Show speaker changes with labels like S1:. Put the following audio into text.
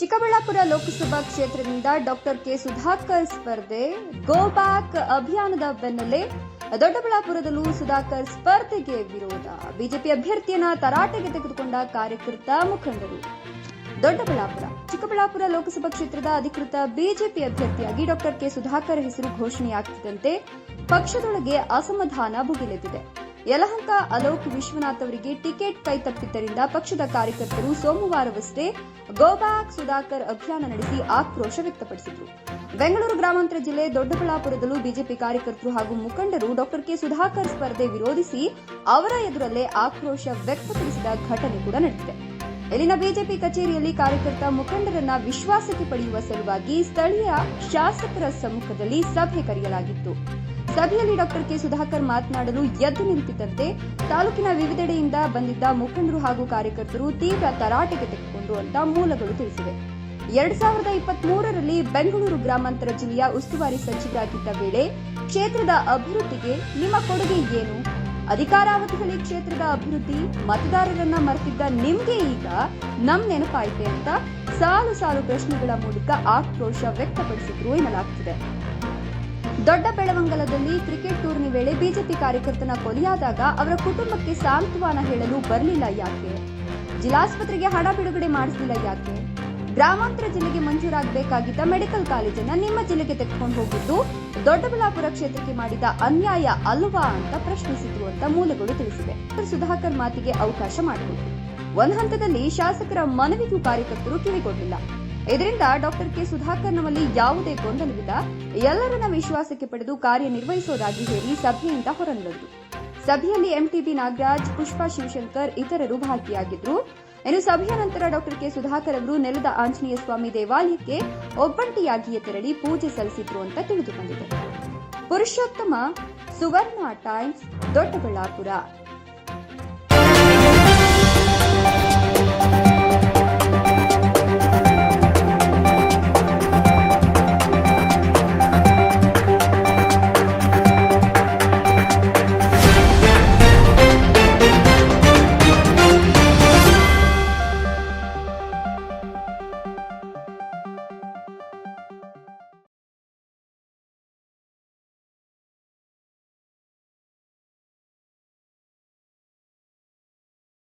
S1: ಚಿಕ್ಕಬಳ್ಳಾಪುರ ಲೋಕಸಭಾ ಕ್ಷೇತ್ರದಿಂದ doctor K Sudhakar ಸ್ಪರ್ಧೆ go back ಅಭಿಯಾನದ ಬೆನ್ನಲ್ಲೇ ದೊಡ್ಡಬಳ್ಳಾಪುರದಲ್ಲೂ ಸುಧಾಕರ್ ಸ್ಪರ್ಧೆಗೆ ವಿರೋಧ. ಬಿಜೆಪಿ ಅಭ್ಯರ್ಥಿಯನ್ನ ತರಾಟೆಗೆ ತೆಗೆದುಕೊಂಡ ಕಾರ್ಯಕರ್ತ ಮುಖಂಡರು. ದೊಡ್ಡಬಳ್ಳಾಪುರ, ಚಿಕ್ಕಬಳ್ಳಾಪುರ ಲೋಕಸಭಾ ಕ್ಷೇತ್ರದ ಅಧಿಕೃತ ಬಿಜೆಪಿ ಅಭ್ಯರ್ಥಿಯಾಗಿ ಡಾಕ್ಟರ್ ಕೆ ಸುಧಾಕರ್ ಹೆಸರು ಘೋಷಣೆಯಾಗುತ್ತಿದ್ದಂತೆ ಪಕ್ಷದೊಳಗೆ ಅಸಮಾಧಾನ ಭುಗಿಲೆದ್ದಿದೆ. ಯಲಹಂಕ ಅಲೋಕ್ ವಿಶ್ವನಾಥ್ ಅವರಿಗೆ ಟಿಕೆಟ್ ಕೈತಪ್ಪಿದ್ದರಿಂದ ಪಕ್ಷದ ಕಾರ್ಯಕರ್ತರು ಸೋಮವಾರವಷ್ಟೇ ಗೋಬ್ಯಾಕ್ ಸುಧಾಕರ್ ಅಭಿಯಾನ ನಡೆಸಿ ಆಕ್ರೋಶ ವ್ಯಕ್ತಪಡಿಸಿದರು. ಬೆಂಗಳೂರು ಗ್ರಾಮಾಂತರ ಜಿಲ್ಲೆ ದೊಡ್ಡಬಳ್ಳಾಪುರದಲ್ಲೂ ಬಿಜೆಪಿ ಕಾರ್ಯಕರ್ತರು ಹಾಗೂ ಮುಖಂಡರು ಡಾಕ್ಟರ್ ಕೆ ಸುಧಾಕರ್ ಸ್ಪರ್ಧೆ ವಿರೋಧಿಸಿ ಅವರ ಎದುರಲ್ಲೇ ಆಕ್ರೋಶ ವ್ಯಕ್ತಪಡಿಸಿದ ಘಟನೆ ಕೂಡ ನಡೆದಿದೆ. ಇಲ್ಲಿನ ಬಿಜೆಪಿ ಕಚೇರಿಯಲ್ಲಿ ಕಾರ್ಯಕರ್ತ ಮುಖಂಡರನ್ನ ವಿಶ್ವಾಸಕ್ಕೆ ಪಡೆಯುವ ಸಲುವಾಗಿ ಸ್ಥಳೀಯ ಶಾಸಕರ ಸಮ್ಮುಖದಲ್ಲಿ ಸಭೆ ಕರೆಯಲಾಗಿತ್ತು. ಸಭೆಯಲ್ಲಿ ಡಾಕ್ಟರ್ ಕೆ ಸುಧಾಕರ್ ಮಾತನಾಡಲು ಎದ್ದು ನಿಂತಿದ್ದಂತೆ ತಾಲೂಕಿನ ವಿವಿಧೆಡೆಯಿಂದ ಬಂದಿದ್ದ ಮುಖಂಡರು ಹಾಗೂ ಕಾರ್ಯಕರ್ತರು ತೀವ್ರ ತರಾಟೆಗೆ ತೆಗೆದುಕೊಂಡು ಅಂತ ಮೂಲಗಳು ತಿಳಿಸಿವೆ. ಎರಡ್ ಸಾವಿರದ ಇಪ್ಪತ್ತ್ ಮೂರರಲ್ಲಿ ಬೆಂಗಳೂರು ಗ್ರಾಮಾಂತರ ಜಿಲ್ಲೆಯ ಉಸ್ತುವಾರಿ ಸಚಿವರಾಗಿದ್ದ ವೇಳೆ ಕ್ಷೇತ್ರದ ಅಭಿವೃದ್ಧಿಗೆ ನಿಮ್ಮ ಕೊಡುಗೆ ಏನು? ಅಧಿಕಾರಾವಧಿಯಲ್ಲಿ ಕ್ಷೇತ್ರದ ಅಭಿವೃದ್ಧಿ, ಮತದಾರರನ್ನ ಮರೆತಿದ್ದ ನಿಮ್ಗೆ ಈಗ ನಮ್ ನೆನಪಾಯಿತೆ ಅಂತ ಸಾಲು ಸಾಲು ಪ್ರಶ್ನೆಗಳ ಮೂಲಕ ಆಕ್ರೋಶ ವ್ಯಕ್ತಪಡಿಸಿದ್ರು ಎನ್ನಲಾಗ್ತಿದೆ. ದೊಡ್ಡ ಬೆಳವಂಗಲದಲ್ಲಿ ಕ್ರಿಕೆಟ್ ಟೂರ್ನಿ ವೇಳೆ ಬಿಜೆಪಿ ಕಾರ್ಯಕರ್ತನ ಕೊಲೆಯಾದಾಗ ಅವರ ಕುಟುಂಬಕ್ಕೆ ಸಾಂತ್ವನ ಹೇಳಲು ಬರಲಿಲ್ಲ ಯಾಕೆ? ಜಿಲ್ಲಾಸ್ಪತ್ರೆಗೆ ಹಣ ಬಿಡುಗಡೆ ಮಾಡಿಸಲಿಲ್ಲ ಯಾಕೆ? ಗ್ರಾಮಾಂತರ ಜಿಲ್ಲೆಗೆ ಮಂಜೂರಾಗಬೇಕಾಗಿದ್ದ ಮೆಡಿಕಲ್ ಕಾಲೇಜನ್ನ ನಿಮ್ಮ ಜಿಲ್ಲೆಗೆ ತೆಗೆದುಕೊಂಡು ಹೋಗಿದ್ದು ದೊಡ್ಡಬಳ್ಳಾಪುರ ಕ್ಷೇತ್ರಕ್ಕೆ ಮಾಡಿದ ಅನ್ಯಾಯ ಅಲ್ವಾ ಅಂತ ಪ್ರಶ್ನಿಸಿದ್ರು ಅಂತ ಮೂಲಗಳು ತಿಳಿಸಿವೆ. ಸುಧಾಕರ್ ಮಾತಿಗೆ ಅವಕಾಶ ಮಾಡಿಕೊಟ್ರು. ಒಂದ್ ಹಂತದಲ್ಲಿ ಶಾಸಕರ ಮನವಿಗೂ ಕಾರ್ಯಕರ್ತರು ಕಿವಿಗೊಟ್ಟಿಲ್ಲ ಇದರಿಂದ ಡಾಕ್ಟರ್ ಕೆ ಸುಧಾಕರ್ ನಮ್ಮಲ್ಲಿ ಯಾವುದೇ ಗೊಂದಲವಿಲ್ಲ ಎಲ್ಲರನ್ನ ವಿಶ್ವಾಸಕ್ಕೆ ಪಡೆದು ಕಾರ್ಯನಿರ್ವಹಿಸೋದಾಗಿ ಹೇಳಿ ಸಭೆಯಿಂದ ಹೊರನಡೆದರು ಸಭೆಯಲ್ಲಿ ಎಂಟಿಬಿ ನಾಗರಾಜ್, ಪುಷ್ಪಾ ಶಿವಶಂಕರ್ ಇತರರು ಭಾಗಿಯಾಗಿದ್ರು. ಇನ್ನು ಸಭೆಯ ನಂತರ ಡಾಕ್ಟರ್ ಕೆ ಸುಧಾಕರ್ ಅವರು ನೆಲದ ಆಂಜನೇಯ ಸ್ವಾಮಿ ದೇವಾಲಯಕ್ಕೆ ಒಬ್ಬಂಟಿಯಾಗಿಯೇ ತೆರಳಿ ಪೂಜೆ ಸಲ್ಲಿಸಿದ್ರು ಅಂತ ತಿಳಿದುಬಂದಿದೆ. ಪುರುಷೋತ್ತಮ, ಸುವರ್ಣ ಟೈಮ್ಸ್, ದೊಡ್ಡಬಳ್ಳಾಪುರ.